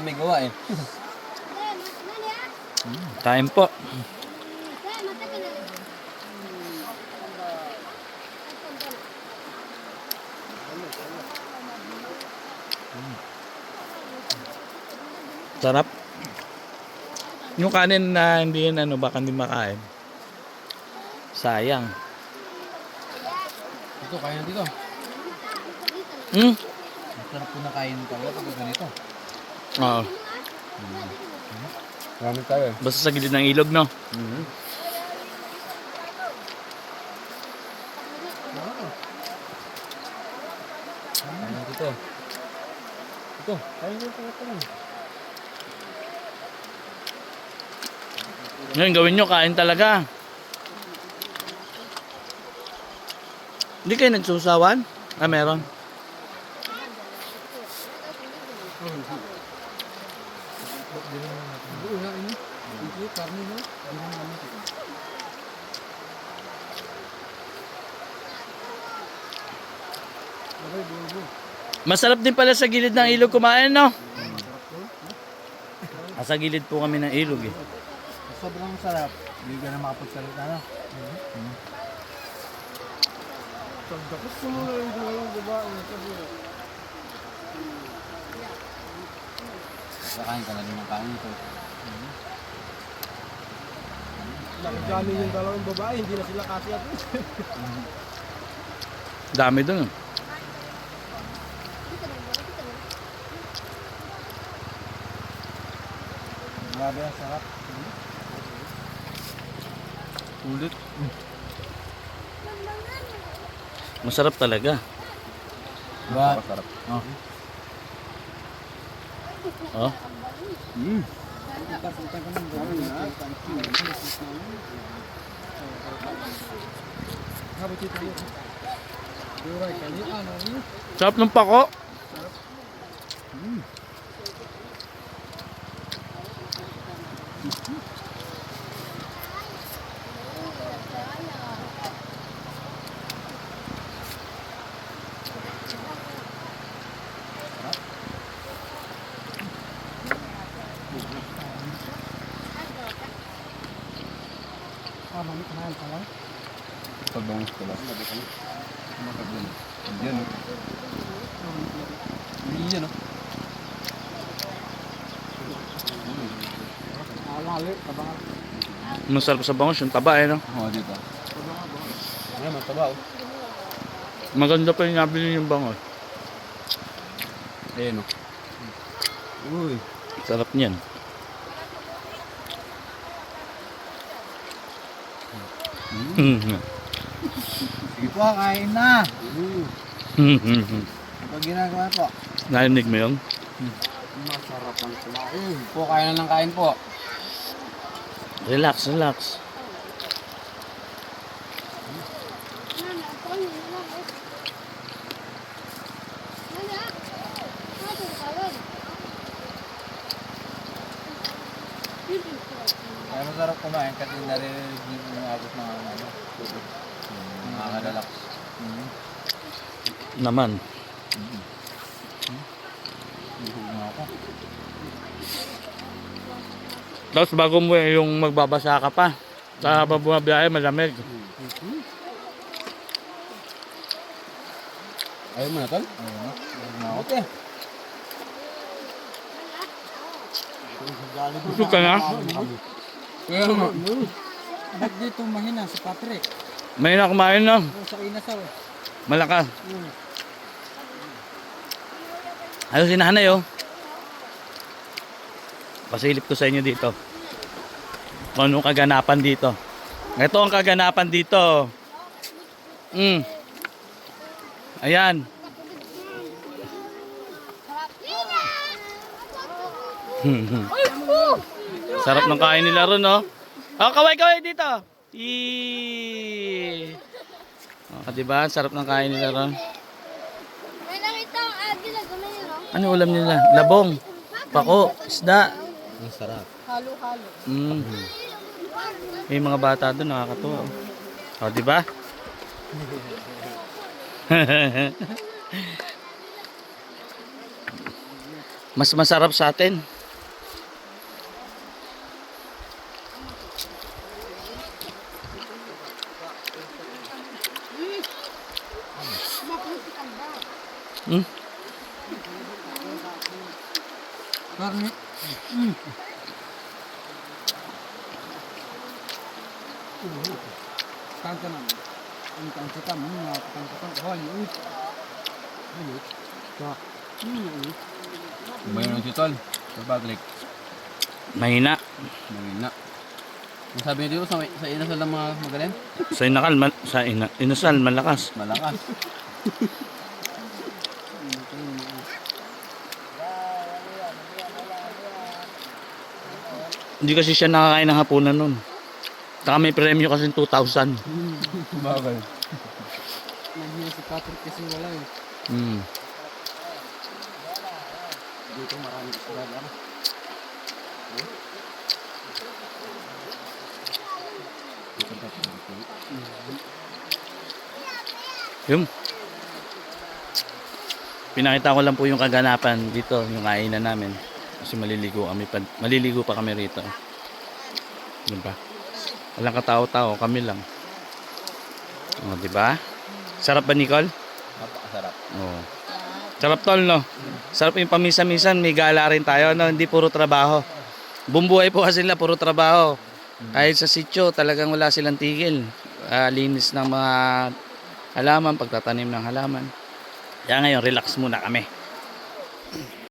Wala may gawa eh. Kain po. Sarap. Yung kanin na hindi yun ano, baka hindi makain. Sayang. Ito, kaya dito. Hmm? Masarap po na kain talaga pag ganito. Oo. Marami tayo eh. Basta sa gilid ng ilog, no? Mm-hmm. Kaya dito. Ito, kaya nyo pa ito lang. Ngayon, gawin nyo, kain talaga. Hindi kayo nagsusawan? Ah, meron. Masarap din pala sa gilid ng ilog kumain, no? Ah, sa gilid po kami ng ilog, eh. Sobrang sarap. Hindi ka na makapagsalita na. Kakain ka na din ng kain ito. Nakajami yung dalawang babae, hindi na sila kasi at Dami dun. eh. Grabe ang sarap. Ulit. Masarap talaga. Ba? Sarap. Oh. Oh. Mm. Sarap ng pako. Pagbangus ko lang. Yan o. Yan o. alali, kabangan. Masarap sa bangos yung taba eh no. Oo, dito. Ano, mataba o. Maganda pa yung nabili yung bangos. Ayan o. Uy. Sarap niyan. Mm. Sige po, kain na. Pag ginagawa po. Narinig mo yun? Masarap ang kumain. Po, kain na ng kain po. Relax, relax. Kaya masarap kumain kasi naririnig yung abot ng ano. Nakakadalax. Mm. Naman. Ihog na ako. Tapos bago mo yung magbabasa ka pa. Sa habang bumabiyahe, malamig. Ayaw mo na tol? Ayaw na. Ayaw na ako te. Gusto ka na? Kaya mo. Ba't dito mahina si Patrick? May na kumain no? O sa inasaw. Malakas. Ayun si nanay oh. Pasilip ko sa inyo dito. Kung anong kaganapan dito. Ito ang kaganapan dito. Mm. Ayan. Sarap ng kain nila ron, no? Oh, kaway-kaway dito. Eee. Oh, diba? Sarap ng kain nila ron. May nakita ang agi na gumayon, no? Ano ulam nila? Labong, pako, isda. Ang sarap. Halo-halo. Mm. May mga bata doon nakakatuwa. O, di ba? Mas masarap sa atin. Hmm? Karne. Kanta na. Ang kanta ka mo, mga kanta ka. Hoy, uy. Uy, ka. Uy, Mayroon si Tol. Sa Baglik. Mahina. Mangina. Ang sabi niyo sa, sa inasal ng mga magaling? Sa inakal, mal, sa ina, inasal, malakas. Malakas. Hindi kasi siya nakakain ng hapunan nun. Saka may premyo kasi 2,000. Bagay. Nahiya si Patrick kasi wala eh. Hmm. Dito marami sa lang. Yun. Pinakita ko lang po yung kaganapan dito, yung kainan namin. Kasi maliligo kami pa, maliligo pa kami rito. Yun ba? Walang katao-tao, kami lang. O, di ba? Sarap ba, Nicole? Napakasarap. Oo. Sarap tol, no? Sarap yung pamisa-misan, may gala rin tayo, no? Hindi puro trabaho. Bumbuhay po kasi sila, puro trabaho. Kahit sa sityo, talagang wala silang tigil. Ah, linis ng mga halaman, pagtatanim ng halaman. Kaya ngayon, relax muna kami.